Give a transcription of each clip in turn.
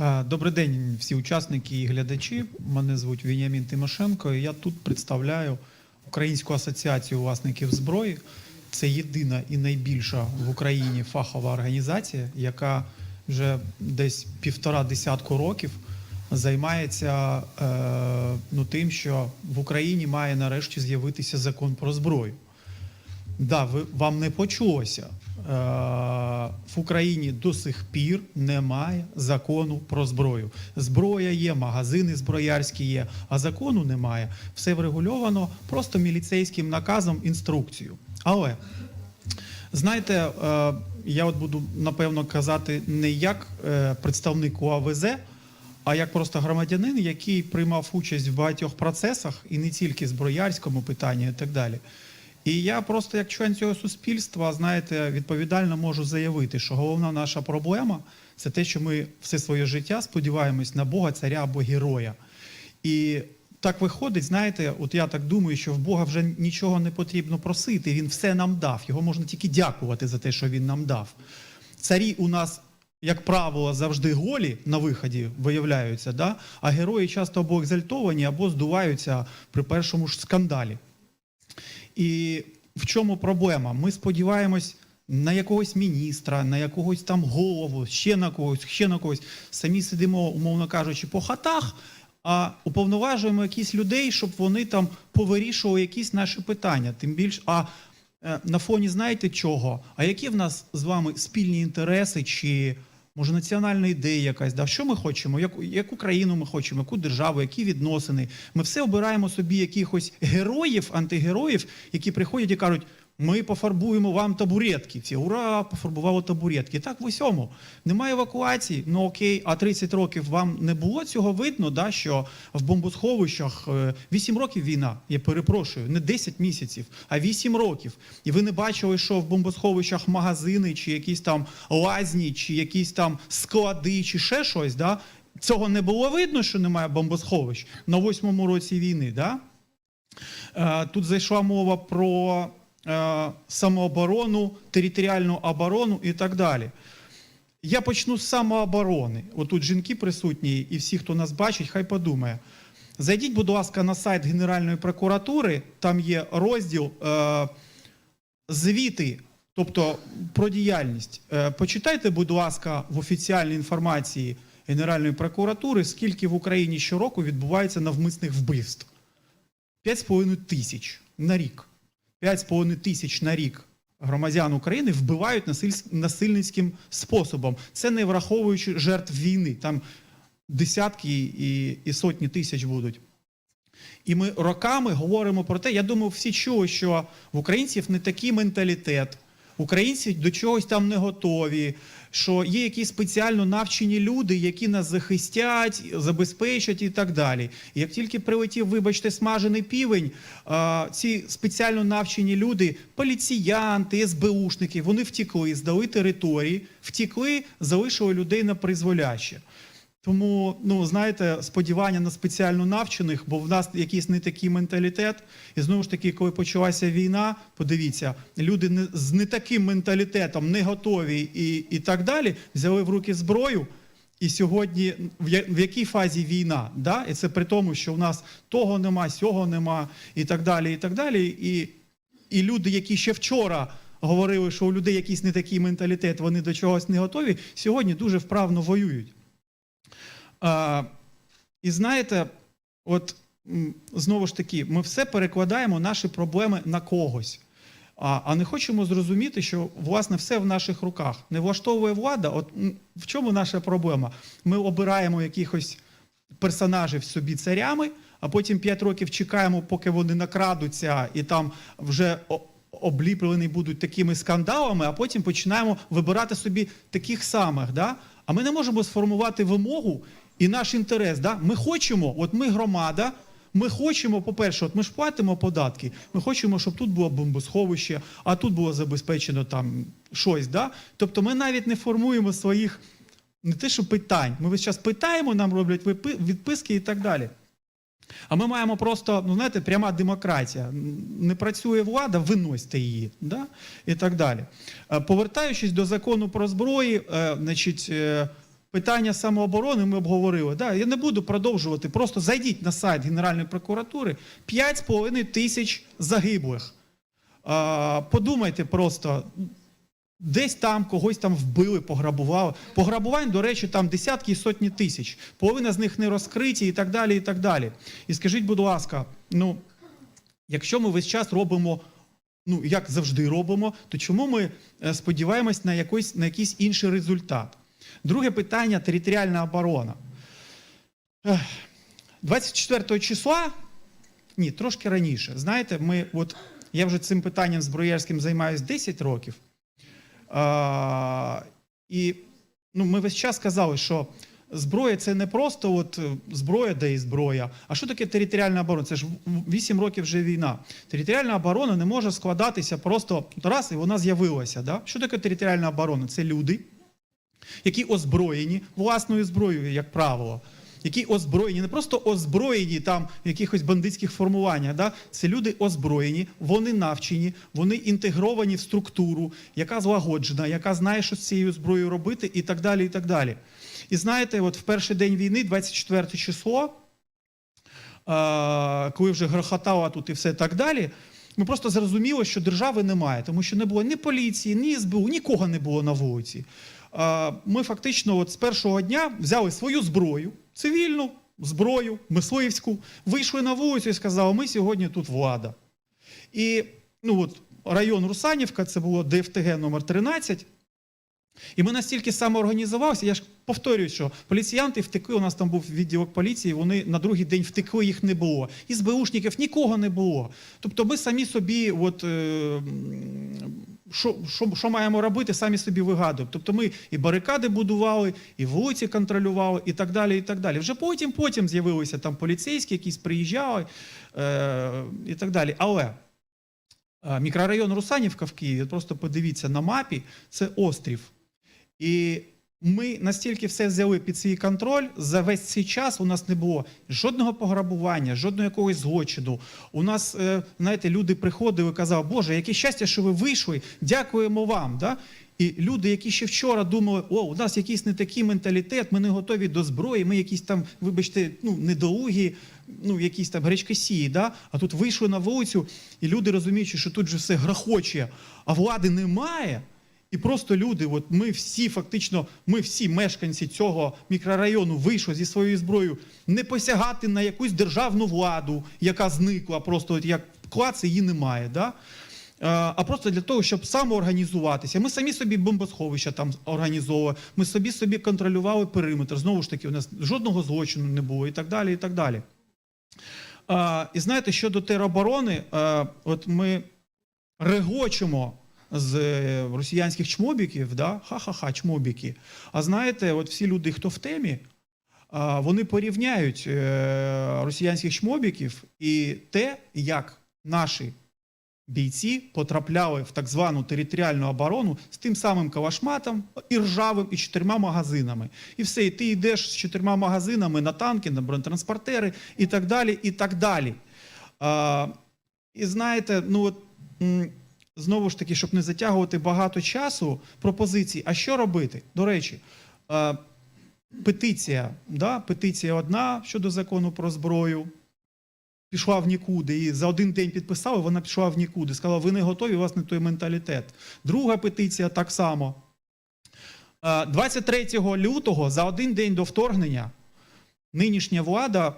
Е, Добрий день, всі учасники і глядачі. Мене звуть Вініамін Тимошенко. і Я тут представляю Українську асоціацію власників зброї. Це єдина і найбільша в Україні фахова організація, яка вже десь півтора десятку років займається е, ну, тим, що в Україні має нарешті з'явитися закон про зброю. Да, ви, вам не почулося. Е, в Україні до сих пір немає закону про зброю. Зброя є, магазини зброярські є, а закону немає. Все врегульовано просто міліцейським наказом, інструкцією. Але знаєте, е, я от буду напевно казати не як е, представник УАВЗ, а як просто громадянин, який приймав участь в багатьох процесах і не тільки зброярському питанні, і так далі. І я просто, як член цього суспільства, знаєте, відповідально можу заявити, що головна наша проблема це те, що ми все своє життя сподіваємось на Бога, царя або героя. І так виходить, знаєте, от я так думаю, що в Бога вже нічого не потрібно просити. Він все нам дав. Його можна тільки дякувати за те, що він нам дав. Царі у нас, як правило, завжди голі на виході виявляються, да? а герої часто або екзальтовані, або здуваються при першому ж скандалі. І в чому проблема? Ми сподіваємось на якогось міністра, на якогось там голову, ще на когось, ще на когось. Самі сидимо, умовно кажучи, по хатах, а уповноважуємо якісь людей, щоб вони там повирішували якісь наші питання. Тим більше, а е, на фоні знаєте чого? А які в нас з вами спільні інтереси чи може національна ідея якась? Да? Що ми хочемо? Яку, яку країну ми хочемо, яку державу, які відносини? Ми все обираємо собі якихось героїв, антигероїв, які приходять і кажуть. Ми пофарбуємо вам табуретки. Всі ура, пофарбували табуретки. Так в усьому. Немає евакуації. Ну окей, а 30 років вам не було цього видно, да, що в бомбосховищах е, 8 років війна, я перепрошую, не 10 місяців, а 8 років. І ви не бачили, що в бомбосховищах магазини, чи якісь там лазні, чи якісь там склади, чи ще щось. Да? Цього не було видно, що немає бомбосховищ на восьмому році війни. Да? Е, Тут зайшла мова про е, самооборону, територіальну оборону і так далі. Я почну з самооборони. Отут жінки присутні, і всі, хто нас бачить, хай подумає. Зайдіть, будь ласка, на сайт Генеральної прокуратури, там є розділ е, звіти, тобто про діяльність. Е, почитайте, будь ласка, в офіціальній інформації Генеральної прокуратури, скільки в Україні щороку відбувається навмисних вбивств. 5,5 тисяч на рік. 5,5 тисяч на рік громадян України вбивають насиль- насильницьким способом. Це не враховуючи жертв війни. Там десятки і, і сотні тисяч будуть. І ми роками говоримо про те, я думаю, всі чули, що в українців не такий менталітет, українці до чогось там не готові, що є якісь спеціально навчені люди, які нас захистять, забезпечать і так далі. І як тільки прилетів, вибачте, смажений півень, ці спеціально навчені люди, поліціянти, СБУшники, вони втікли, здали території, втікли, залишили людей на призволяще. Тому, ну знаєте, сподівання на спеціально навчених, бо в нас якийсь не такий менталітет. І знову ж таки, коли почалася війна, подивіться, люди не, з не таким менталітетом, не готові і, і так далі, взяли в руки зброю. І сьогодні в, якій фазі війна? Да? І це при тому, що в нас того нема, сього нема, і так далі. І так далі. І, і люди, які ще вчора говорили, що у людей якийсь не такий менталітет, вони до чогось не готові, сьогодні дуже вправно воюють. А, і знаєте, от знову ж таки, ми все перекладаємо наші проблеми на когось. А, а не хочемо зрозуміти, що власне все в наших руках. Не влаштовує влада. От в чому наша проблема? Ми обираємо якихось персонажів собі царями, а потім 5 років чекаємо, поки вони накрадуться і там вже обліплені будуть такими скандалами, а потім починаємо вибирати собі таких самих. Да? А ми не можемо сформувати вимогу і наш інтерес. Да? Ми хочемо, от ми громада. Ми хочемо, по-перше, от ми ж платимо податки. Ми хочемо, щоб тут було бомбосховище, а тут було забезпечено там щось. Да? Тобто ми навіть не формуємо своїх не те, що питань. Ми весь час питаємо, нам роблять відписки і так далі. А ми маємо просто, ну знаєте, пряма демократія. Не працює влада, виносьте її, да? і так далі. Е, Повертаючись до закону про зброї, е, значить, е, питання самооборони ми обговорили. Да, я не буду продовжувати. Просто зайдіть на сайт Генеральної прокуратури 5,5 тисяч загиблих. А, подумайте просто. Десь там когось там вбили, пограбували. Пограбувань, до речі, там десятки і сотні тисяч. Половина з них не розкриті і так далі. І так далі. І скажіть, будь ласка, ну якщо ми весь час робимо, ну як завжди робимо, то чому ми е, сподіваємось на якийсь, на якийсь інший результат? Друге питання територіальна оборона. 24 числа, ні, трошки раніше. Знаєте, ми, от я вже цим питанням зброярським займаюся 10 років. А, і ну, ми весь час казали, що зброя це не просто от е, зброя, де і зброя. А що таке територіальна оборона? Це ж 8 років вже війна. Територіальна оборона не може складатися просто раз і вона з'явилася. Да? Що таке територіальна оборона? Це люди, які озброєні власною зброєю, як правило. Які озброєні, не просто озброєні там в якихось бандитських формуваннях. Да? Це люди озброєні, вони навчені, вони інтегровані в структуру, яка злагоджена, яка знає, що з цією зброєю робити, і так далі. І так далі. І знаєте, от в перший день війни, 24 число, коли вже грохотало тут і все так далі, ми просто зрозуміли, що держави немає, тому що не було ні поліції, ні СБУ, нікого не було на вулиці. Ми фактично от з першого дня взяли свою зброю, цивільну зброю, мисливську, вийшли на вулицю і сказали, ми сьогодні тут влада. І ну от район Русанівка, це було ДФТГ номер 13. І ми настільки самоорганізувалися, я ж повторюю, що поліціянти втекли, у нас там був відділок поліції, вони на другий день втекли, їх не було. І СБУшників нікого не було. Тобто ми самі собі, от, е, що, що, що маємо робити, самі собі вигадуємо. Тобто ми і барикади будували, і вулиці контролювали, і так далі. і так далі. Вже потім, потім з'явилися там поліцейські, якісь приїжджали е, і так далі. Але е, мікрорайон Русанівка в Києві, просто подивіться на мапі, це острів. І ми настільки все взяли під свій контроль, за весь цей час у нас не було жодного пограбування, жодного якогось злочину. У нас, е, знаєте, люди приходили казали, Боже, яке щастя, що ви вийшли, дякуємо вам. Да? І люди, які ще вчора думали, о, у нас якийсь не такий менталітет, ми не готові до зброї, ми якісь там, вибачте, ну, недолугі, ну, якісь там гречкосії, да? а тут вийшли на вулицю, і люди розуміючи, що тут же все грохоче, а влади немає. І просто люди, от ми всі фактично, ми всі мешканці цього мікрорайону вийшли зі своєю зброєю не посягати на якусь державну владу, яка зникла, просто от як клац її немає. Да? Е, А просто для того, щоб самоорганізуватися. Ми самі собі бомбосховища там організовували, ми собі собі контролювали периметр. Знову ж таки, у нас жодного злочину не було і так далі. І так далі. Е, І знаєте, щодо тероборони, е, от ми регочемо з е, росіянських чмобіків, да? ха-ха-ха, чмобіки. А знаєте, от всі люди, хто в темі, вони порівняють е, росіянських чмобіків і те, як наші бійці потрапляли в так звану територіальну оборону з тим самим калашматом, і ржавим, і чотирма магазинами. І все, і ти йдеш з чотирма магазинами на танки, на бронетранспортери і так далі. і так далі. А, і знаєте, ну от. Знову ж таки, щоб не затягувати багато часу, пропозицій. А що робити? До речі, е, петиція, да? петиція одна щодо закону про зброю. Пішла в нікуди і за один день підписали, вона пішла в нікуди. Сказала, ви не готові, у вас не той менталітет. Друга петиція так само. Е, 23 лютого, за один день до вторгнення, нинішня влада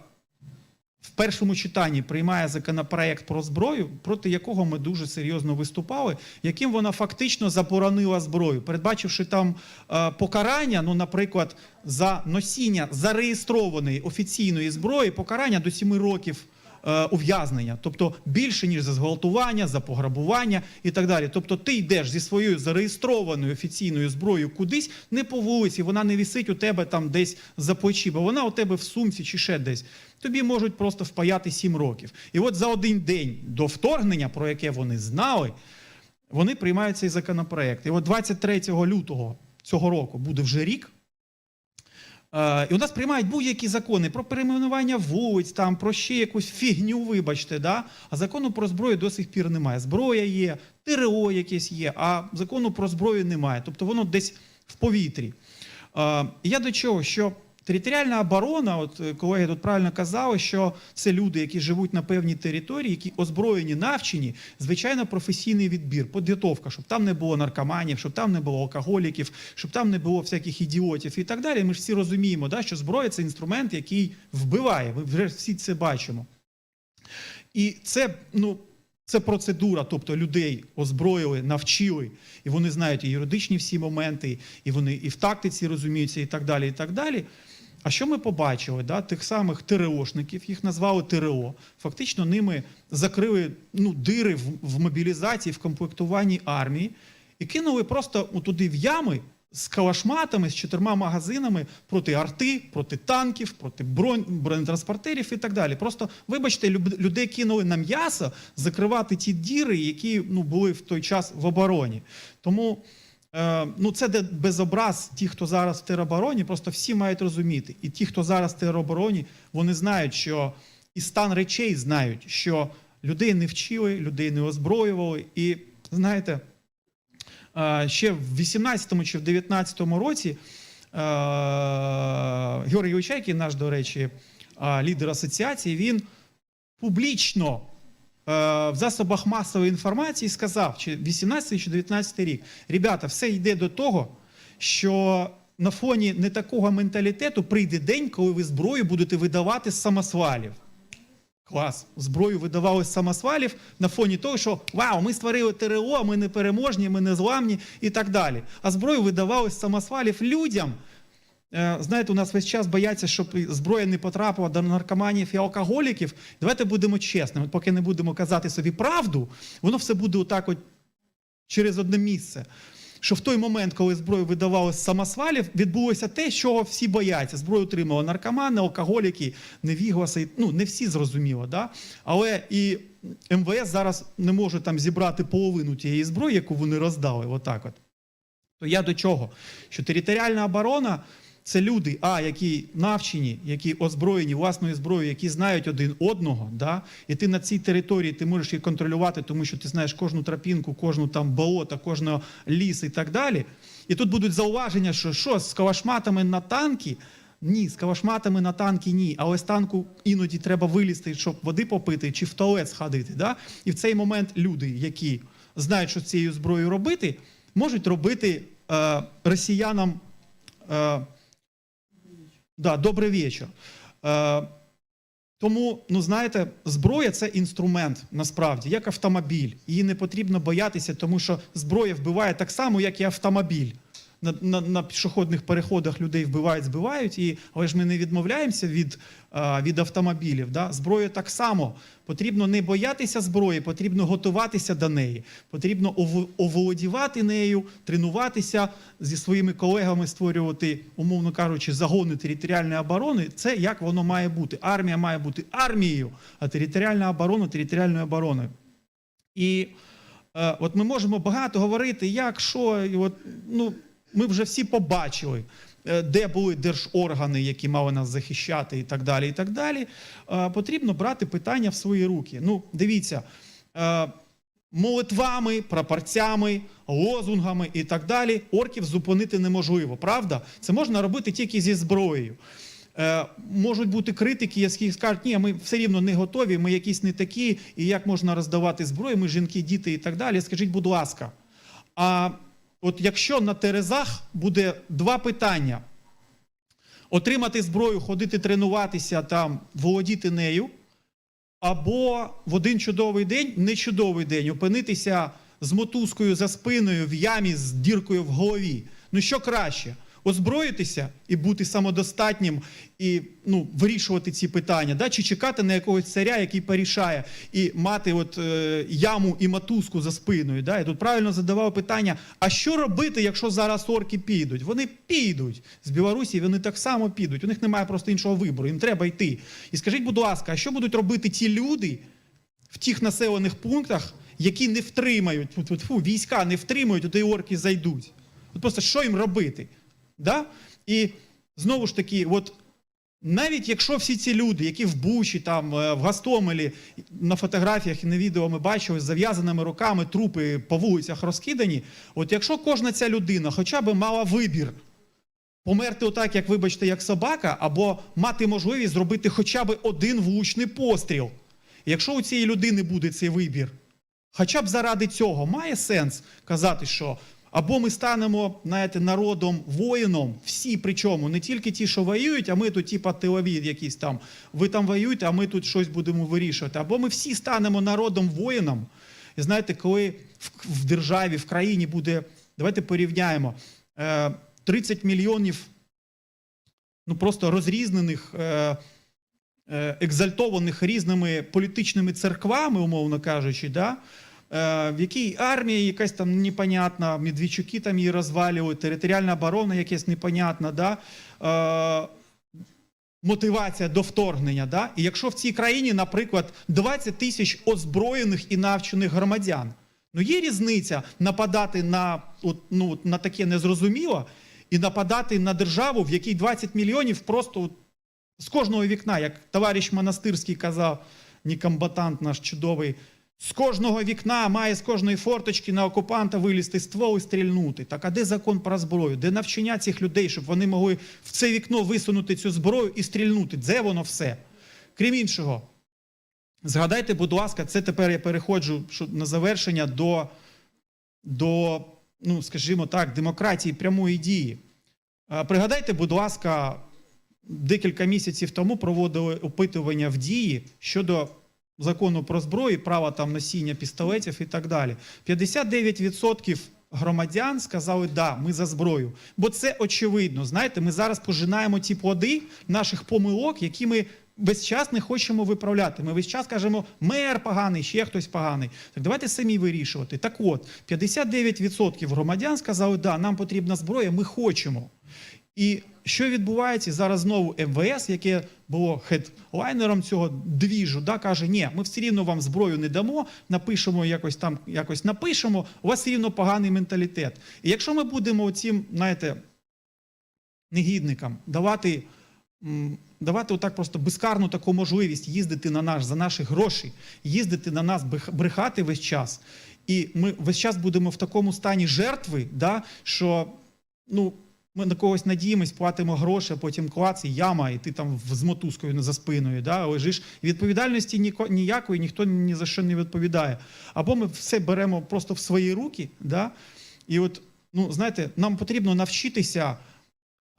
в першому читанні приймає законопроект про зброю, проти якого ми дуже серйозно виступали, яким вона фактично заборонила зброю, передбачивши там е, покарання, ну, наприклад, за носіння зареєстрованої офіційної зброї, покарання до 7 років. Е, Ув'язнення, тобто більше ніж за зґвалтування, за пограбування і так далі. Тобто, ти йдеш зі своєю зареєстрованою офіційною зброєю кудись, не по вулиці, вона не висить у тебе там десь за плечі, бо вона у тебе в сумці чи ще десь. Тобі можуть просто впаяти 7 років. І от за один день до вторгнення, про яке вони знали, вони приймають цей законопроект. І от 23 лютого цього року буде вже рік. Е, І у нас приймають будь-які закони про перейменування вулиць, там, про ще якусь фігню, вибачте, да? а закону про зброю до сих пір немає. Зброя є, ТРО якесь є, а закону про зброю немає. Тобто воно десь в повітрі. Е, Я до чого? Що територіальна оборона, от е, колеги тут правильно казали, що це люди, які живуть на певній території, які озброєні, навчені, звичайно, професійний відбір, підготовка, щоб там не було наркоманів, щоб там не було алкоголіків, щоб там не було всяких ідіотів і так далі. Ми ж всі розуміємо, да, що зброя це інструмент, який вбиває. Ми вже всі це бачимо. І це, ну, це процедура, тобто людей озброїли, навчили, і вони знають і юридичні всі моменти, і вони і в тактиці розуміються, і так далі. і так далі. А що ми побачили? Да? Тих самих ТРОшників, їх назвали ТРО. Фактично ними закрили ну, дири в, в мобілізації, в комплектуванні армії і кинули просто туди в ями з калашматами, з чотирма магазинами проти арти, проти танків, проти бронь, бронетранспортерів і так далі. Просто, вибачте, людей кинули на м'ясо закривати ті діри, які ну, були в той час в обороні. Тому е, ну, це де безобраз, ті, хто зараз в теробороні, просто всі мають розуміти. І ті, хто зараз в теробороні, вони знають, що і стан речей знають, що людей не вчили, людей не озброювали. І знаєте, ще в 18-му чи в 19-му році е, Георгій Очайкін, наш, до речі, е, лідер асоціації, він публічно е, в засобах масової інформації сказав, чи 18 чи 19 рік, ребята, все йде до того, що на фоні не такого менталітету прийде день, коли ви зброю будете видавати з самосвалів. Клас. Зброю видавали з самосвалів на фоні того, що вау, ми створили ТРО, ми не переможні, ми не зламні і так далі. А зброю видавали з самосвалів людям. Е, Знаєте, у нас весь час бояться, щоб зброя не потрапила до наркоманів і алкоголіків. Давайте будемо чесними. Поки не будемо казати собі правду, воно все буде отак от через одне місце. Що в той момент, коли зброю видавали з самосвалів, відбулося те, чого всі бояться. Зброю отримали наркомани, алкоголіки, невігласи. Ну, не всі зрозуміло, да? але і МВС зараз не може там зібрати половину тієї зброї, яку вони роздали. Отак от. То я до чого? Що територіальна оборона це люди, а які навчені, які озброєні власною зброєю, які знають один одного, да? і ти на цій території ти можеш їх контролювати, тому що ти знаєш кожну тропінку, кожну там болото, кожного ліс і так далі. І тут будуть зауваження, що що з калашматами на танки. Ні, з калашматами на танки ні. Але з танку іноді треба вилізти, щоб води попити чи в туалет сходити. Да? І в цей момент люди, які знають, що з цією зброєю робити, можуть робити е, росіянам. Е, да, добрий вечір. Е, тому, ну знаєте, зброя це інструмент насправді, як автомобіль. Її не потрібно боятися, тому що зброя вбиває так само, як і автомобіль. На, на, на пішохідних переходах людей вбивають, збивають, і, але ж ми не відмовляємося від, від автомобілів. Да? Зброю так само. Потрібно не боятися зброї, потрібно готуватися до неї, потрібно оволодівати нею, тренуватися зі своїми колегами, створювати, умовно кажучи, загони територіальної оборони. Це як воно має бути. Армія має бути армією, а територіальна оборона територіальною обороною. І е, от ми можемо багато говорити, як, що, і от, ну, ми вже всі побачили, е, де були держоргани, які мали нас захищати, і так далі. і так далі. Е, Потрібно брати питання в свої руки. Ну, дивіться, е, молитвами, прапорцями, лозунгами і так далі орків зупинити неможливо. Правда? Це можна робити тільки зі зброєю. Можуть бути критики, які скажуть, ні, ми все рівно не готові, ми якісь не такі, і як можна роздавати зброю, ми жінки, діти і так далі. Скажіть, будь ласка, а от якщо на Терезах буде два питання: отримати зброю, ходити тренуватися там, володіти нею, або в один чудовий день, не чудовий день, опинитися з мотузкою за спиною в ямі з діркою в голові. Ну що краще? Озброїтися і бути самодостатнім і ну, вирішувати ці питання, да? чи чекати на якогось царя, який порішає, і мати от, е, яму і мотузку за спиною. Да? І тут правильно задавав питання: а що робити, якщо зараз орки підуть? Вони підуть з Білорусі, вони так само підуть. У них немає просто іншого вибору, їм треба йти. І скажіть, будь ласка, а що будуть робити ті люди в тих населених пунктах, які не втримають, фу, фу, війська не втримають, туди орки зайдуть? От просто що їм робити? Да? І знову ж таки, от навіть якщо всі ці люди, які в Бучі, там, е, в Гастомелі, на фотографіях і на відео ми бачили з зав'язаними руками трупи по вулицях розкидані, от якщо кожна ця людина хоча б мала вибір, померти отак, як вибачте, як собака, або мати можливість зробити хоча б один влучний постріл. Якщо у цієї людини буде цей вибір, хоча б заради цього має сенс казати, що або ми станемо знаєте, народом воїном, всі причому, не тільки ті, що воюють, а ми тут, типа Телавід якийсь там, ви там воюєте, а ми тут щось будемо вирішувати. Або ми всі станемо народом воїном. І знаєте, коли в, в державі, в країні буде, давайте порівняємо, е, 30 мільйонів ну, просто розрізнених. Е, е, екзальтованих різними політичними церквами, умовно кажучи, да? Е, в якій армія якась там непонятна, Медведчуки там її розвалюють, територіальна оборона якась непонятна, да? е, мотивація до вторгнення. Да? І якщо в цій країні, наприклад, 20 тисяч озброєних і навчених громадян, ну є різниця нападати на, от, ну, на таке незрозуміло і нападати на державу, в якій 20 мільйонів просто от, з кожного вікна, як товариш Монастирський казав, некомбатант наш чудовий, з кожного вікна має з кожної форточки на окупанта вилізти ствол і стрільнути. Так а де закон про зброю? Де навчання цих людей, щоб вони могли в це вікно висунути цю зброю і стрільнути? Де воно все? Крім іншого, згадайте, будь ласка, це тепер я переходжу на завершення до, до ну, скажімо так, демократії прямої дії. Пригадайте, будь ласка, декілька місяців тому проводили опитування в дії щодо закону про зброю, права там носіння пістолетів і так далі. 59% громадян сказали, да, ми за зброю. Бо це очевидно. Знаєте, ми зараз пожинаємо ті плоди наших помилок, які ми весь час не хочемо виправляти. Ми весь час кажемо, мер поганий, ще хтось поганий. Так давайте самі вирішувати. Так от, 59% громадян сказали, да, нам потрібна зброя, ми хочемо. І що відбувається зараз знову МВС, яке було хедлайнером цього двіжу, да, каже: ні, ми все рівно вам зброю не дамо, напишемо якось там, якось напишемо, у вас все рівно поганий менталітет. І якщо ми будемо цим, знаєте, негідникам давати, давати отак просто безкарну таку можливість їздити на наш за наші гроші, їздити на нас, брехати весь час. І ми весь час будемо в такому стані жертви, да, що ну, ми на когось надіємось, платимо гроші, потім клац, і яма, і ти там з мотузкою за спиною да, лежиш. Відповідальності ніко- ніякої ніхто ні за що не відповідає. Або ми все беремо просто в свої руки, да, і от, ну, знаєте, нам потрібно навчитися,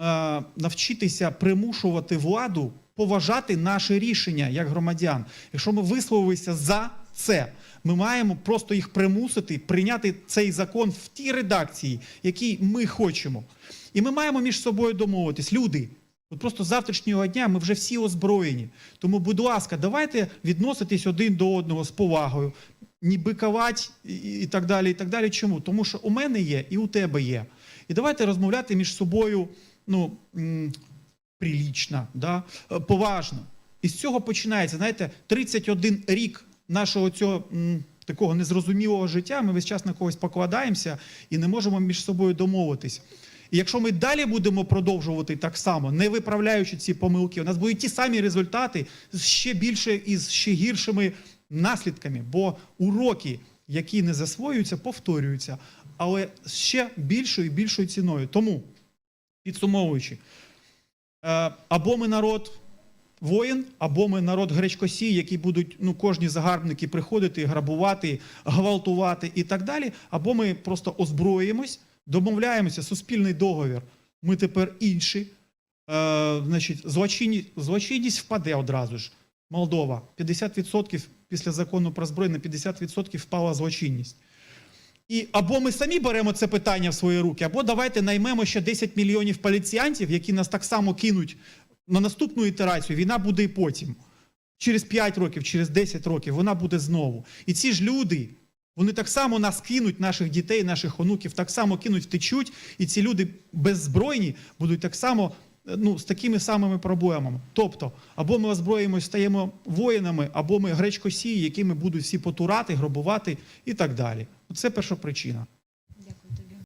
е, навчитися примушувати владу поважати наші рішення як громадян. Якщо ми висловилися за це, ми маємо просто їх примусити прийняти цей закон в тій редакції, якій ми хочемо. І ми маємо між собою домовитись. Люди, от просто з завтрашнього дня ми вже всі озброєні. Тому, будь ласка, давайте відноситись один до одного з повагою, не бикувати і, і так далі. І так далі. Чому? Тому що у мене є і у тебе є. І давайте розмовляти між собою ну, прилічно, да? е, поважно. І з цього починається, знаєте, 31 рік нашого цього такого незрозумілого життя. Ми весь час на когось покладаємося і не можемо між собою домовитись. І якщо ми далі будемо продовжувати так само, не виправляючи ці помилки, у нас будуть ті самі результати з ще більше і з ще гіршими наслідками. Бо уроки, які не засвоюються, повторюються, але з ще більшою і більшою ціною. Тому, підсумовуючи, е, або ми народ воїн, або ми народ гречкосій, які будуть ну, кожні загарбники приходити, грабувати, гвалтувати і так далі, або ми просто озброїмось, домовляємося, суспільний договір. Ми тепер інші. Е, значить, злочинність, злочинність впаде одразу ж. Молдова 50% після закону про зброю на 50% впала злочинність. І або ми самі беремо це питання в свої руки, або давайте наймемо ще 10 мільйонів поліціянтів, які нас так само кинуть на наступну ітерацію. Війна буде і потім. Через 5 років, через 10 років вона буде знову. І ці ж люди, вони так само нас кинуть, наших дітей, наших онуків, так само кинуть, втечуть, і ці люди беззбройні будуть так само е, ну, з такими самими проблемами. Тобто, або ми озброїмось, стаємо воїнами, або ми гречкосії, якими будуть всі потурати, грабувати і так далі. Це перша причина.